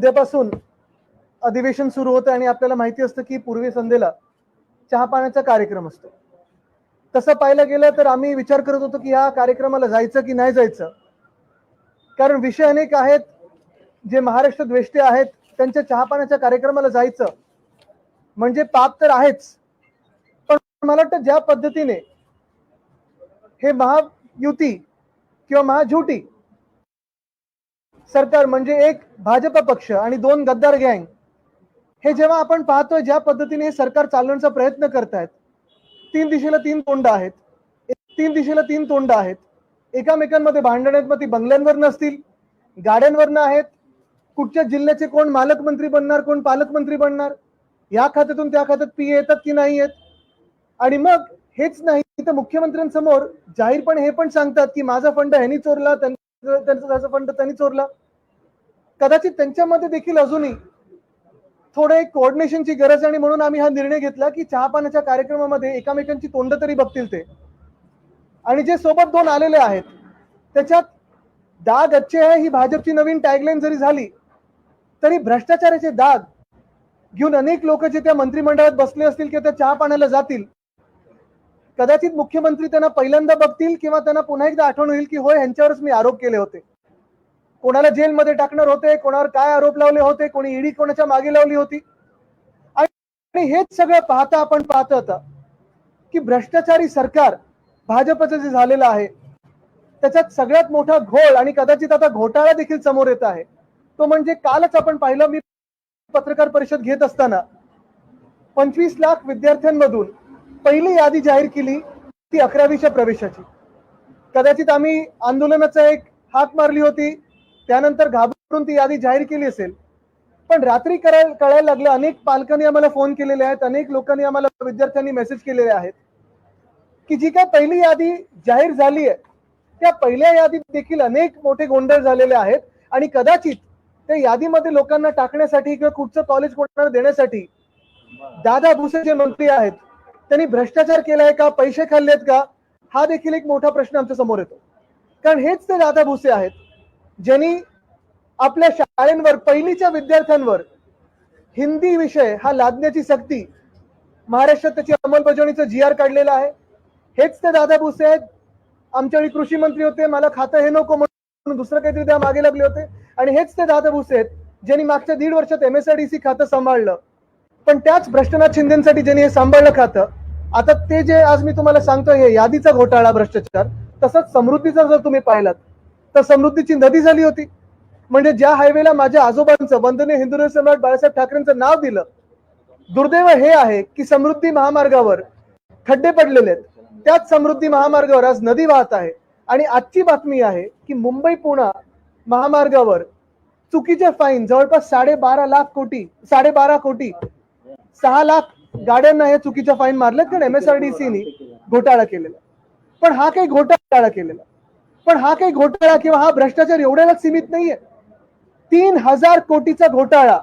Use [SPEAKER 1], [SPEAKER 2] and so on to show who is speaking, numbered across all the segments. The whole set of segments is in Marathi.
[SPEAKER 1] उद्यापासून अधिवेशन सुरू होतं आणि आपल्याला माहिती असतं की पूर्वी संध्येला चहा पाण्याचा कार्यक्रम असतो. तसं पाहायला गेलं तर आम्ही विचार करत होतो की ह्या कार्यक्रमाला जायचं की नाही जायचं? कारण विषय अनेक आहेत. जे महाराष्ट्र द्वेष्टे आहेत त्यांच्या चहापाण्याच्या कार्यक्रमाला जायचं म्हणजे पाप तर आहेच. पण मला वाटतं ज्या पद्धतीने हे महायुती किंवा महाझुटी सरकार म्हणजे एक भाजप पक्ष आणि दोन गद्दार गँग. हे जेव्हा आपण पाहतोय ज्या पद्धतीने हे सरकार चालवण्याचा प्रयत्न करतायत तीन दिशेला तीन तोंड आहेत. तीन दिशेला तीन तोंड आहेत. एकामेकांमध्ये भांडण आहेत मग ती बंगल्यांवर नसतील गाड्यांवरनं आहेत. कुठच्या जिल्ह्याचे कोण मालकमंत्री बनणार कोण पालकमंत्री बनणार? या खात्यातून त्या खात्यात पी येतात की नाही येत? आणि मग हेच नाही तर मुख्यमंत्र्यांसमोर जाहीरपणे हे पण सांगतात की माझा फंड ह्यांनी चोरला त्यांचा त्यांचा फंड त्यांनी चोरला. कदाचित त्यांच्यामध्ये देखील अजूनही थोडे कोऑर्डिनेशनची गरज आहे आणि म्हणून आम्ही हा निर्णय घेतला की चहा पाण्याच्या कार्यक्रमामध्ये एकामेकांची तोंड तरी बघतील ते. आणि जे सोबत दोन आलेले आहेत त्याच्यात दाग अच्छे आहे ही भाजपची नवीन टॅगलाईन जरी झाली तरी भ्रष्टाचाराचे दाग घेऊन अनेक लोक जे त्या मंत्रिमंडळात बसले असतील किंवा त्या चहा पाण्याला जातील कदाचित मुख्यमंत्री त्यांना पहिल्यांदा बघतील किंवा त्यांना पुन्हा एकदा आठवण होईल की होय ह्यांच्यावरच मी आरोप केले होते. कोणाला जेलमध्ये टाकणार होते कोणावर काय आरोप लावले होते कोणी ईडी कोणाच्या मागे लावली होती? आणि हेच सगळं पाहता आपण पाहत होता की भ्रष्टाचारी सरकार भाजपचं जे झालेलं आहे त्याच्यात सगळ्यात मोठा घोळ आणि कदाचित आता घोटाळा देखील समोर येत आहे. तो म्हणजे कालच आपण पाहिलं मी पत्रकार परिषद घेत असताना पंचवीस लाख विद्यार्थ्यांमधून पहिली यादी जाहीर केली ती अकरावीच्या प्रवेशाची. कदाचित आम्ही आंदोलनाचा एक हाक मारली होती त्यानंतर घाबरून ती यादी जाहीर केली असेल. पण रात्री करायला कळायला लागलं अनेक पालकांनी आम्हाला फोन केलेले आहेत अनेक लोकांनी आम्हाला विद्यार्थ्यांनी मेसेज केलेले आहेत. की जी काय पहिली यादी जाहीर झाली आहे त्या पहिल्या यादीत देखील अनेक मोठे गोंधळ झालेले आहेत. आणि कदाचित त्या यादीमध्ये लोकांना टाकण्यासाठी किंवा कुठचं कॉलेज कोणाला देण्यासाठी दादा भुसे जे मंत्री आहेत त्यांनी भ्रष्टाचार केलाय का पैसे खाल्लेत का हा देखील एक मोठा प्रश्न आमच्यासमोर येतो. कारण हेच ते दादा भुसे आहेत. ज्यांनी आपल्या शाळेंवर पहिलीच्या विद्यार्थ्यांवर हिंदी विषय हा लादण्याची सक्ती महाराष्ट्रात त्याची अंमलबजावणीचं जी आर काढलेलं आहे. हेच ते दादा भुसे आहेत. आमच्या वेळी कृषी मंत्री होते. मला खातं हे नको म्हणून दुसरं काहीतरी त्या मागे लागले होते. आणि हेच ते दादा भुसे आहेत ज्यांनी मागच्या दीड वर्षात एमएसआयडीसी खातं सांभाळलं. पण त्याच भ्रष्टनाथ शिंदेसाठी ज्यांनी हे सांभाळलं खातं आता ते जे आज मी तुम्हाला सांगतोय हे यादीचा घोटाळा भ्रष्टाचार तसंच समृद्धीचा जर तुम्ही पाहिलात तर समृद्धीची नदी झाली होती. म्हणजे ज्या हायवेला माझ्या आजोबांचं वंदनीय हिंदू सम्राट बाळासाहेब ठाकरेंचं नाव दिलं दुर्दैव हे आहे की समृद्धी महामार्गावर खड्डे पडलेले आहेत. त्याच समृद्धी महामार्गावर आज नदी वाहत आहे. आणि आजची बातमी आहे की मुंबई पुणा महामार्गावर चुकीचे फाईन जवळपास साडेबारा लाख कोटी साडेबारा कोटी सहा लाख गाड्यांना हे चुकीच्या फाईन मारलेत कारण एमएसआरडीसीनी घोटाळा केलेला. पण हा काही घोटाळा केलेला. पण हा काही घोटाळा किंवा हा भ्रष्टाचार एवढ्यालाच सीमित नाहीये. तीन हजार कोटीचा घोटाळा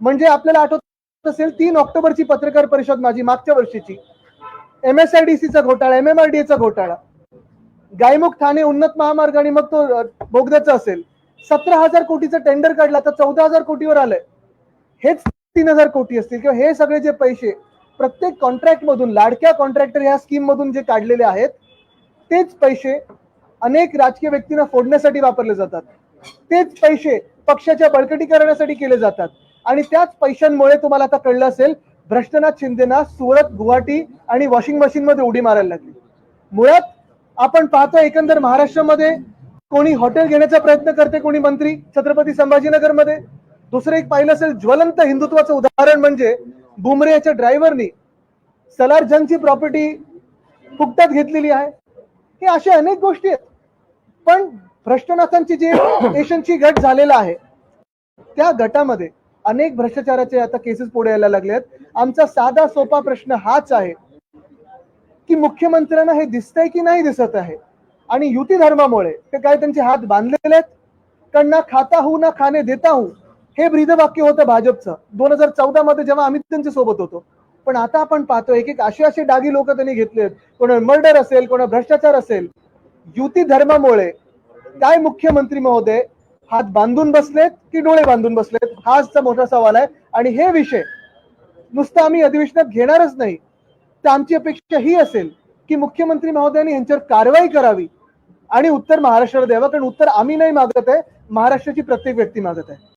[SPEAKER 1] म्हणजे आपल्याला आठवत असेल तीन ऑक्टोबरची पत्रकार परिषद माझी मागच्या वर्षीची. एमएसआयडीसीचा घोटाळा एमएमआरडीएचा घोटाळा. गायमुख ठाणे उन्नत महामार्ग आणि मग तो बोगद्याचा असेल. सतरा हजार कोटीचा टेंडर काढला तर चौदा हजार कोटीवर आलंय. हेच तीन हजार कोटी असतील किंवा हे सगळे जे पैसे प्रत्येक कॉन्ट्रॅक्ट मधून लाडक्या कॉन्ट्रॅक्टर ह्या स्कीम मधून जे काढलेले आहेत तेच पैसे अनेक राजकीय व्यक्तींना फोडण्यासाठी वापरले जातात. तेच पैसे पक्षाच्या बळकटीकरणासाठी केले जातात. आणि त्याच पैशांमुळे तुम्हाला आता कळलं असेल भ्रष्टनाथ शिंदेना सुरत गुवाहाटी आणि वॉशिंग मशीन मध्ये उडी मारायला लागली. मुळात आपण पाहतो एकंदर महाराष्ट्रामध्ये कोणी हॉटेल घेण्याचा प्रयत्न करते कोणी मंत्री छत्रपती संभाजीनगरमध्ये. दुसरं एक पाहिलं असेल ज्वलंत हिंदुत्वाचं उदाहरण म्हणजे बुमरे याच्या ड्रायव्हरनी सलार जंगची प्रॉपर्टी फुकटात घेतलेली आहे. हे अशा अनेक गोष्टी आहेत. पण भ्रष्टनाथांची जे एशनची गट झालेला आहे त्या गटामध्ये अनेक भ्रष्टाचाराचे आता केसेस पुढे यायला लागले आहेत. आमचा साधा सोपा प्रश्न हाच आहे की मुख्यमंत्र्यांना हे दिसतंय की नाही दिसत आहे? आणि युती धर्मामुळे ते काय त्यांचे हात बांधलेले आहेत? कारण ना खाता हू ना खाणे देता हू हे ब्रीदवाक्य होतं भाजपचं. दोन हजार चौदा मध्ये जेव्हा आम्ही त्यांच्यासोबत होतो. पण आता आपण पाहतो एक एक असे असे डागी लोक त्यांनी घेतलेत. कोणा मर्डर असेल कोणा भ्रष्टाचार असेल युती धर्मामुळे काय मुख्यमंत्री महोदय हात बांधून बसलेत की डोळे बांधून बसलेत? हाच मोठा सवाल आहे. आणि हे विषय नुसतं आम्ही अधिवेशनात घेणारच नाही. तर आमची अपेक्षा ही असेल की मुख्यमंत्री महोदयांनी यांच्यावर कारवाई करावी आणि उत्तर महाराष्ट्राला द्यावं. कारण उत्तर आम्ही नाही मागत आहे. महाराष्ट्राची प्रत्येक व्यक्ती मागत आहे.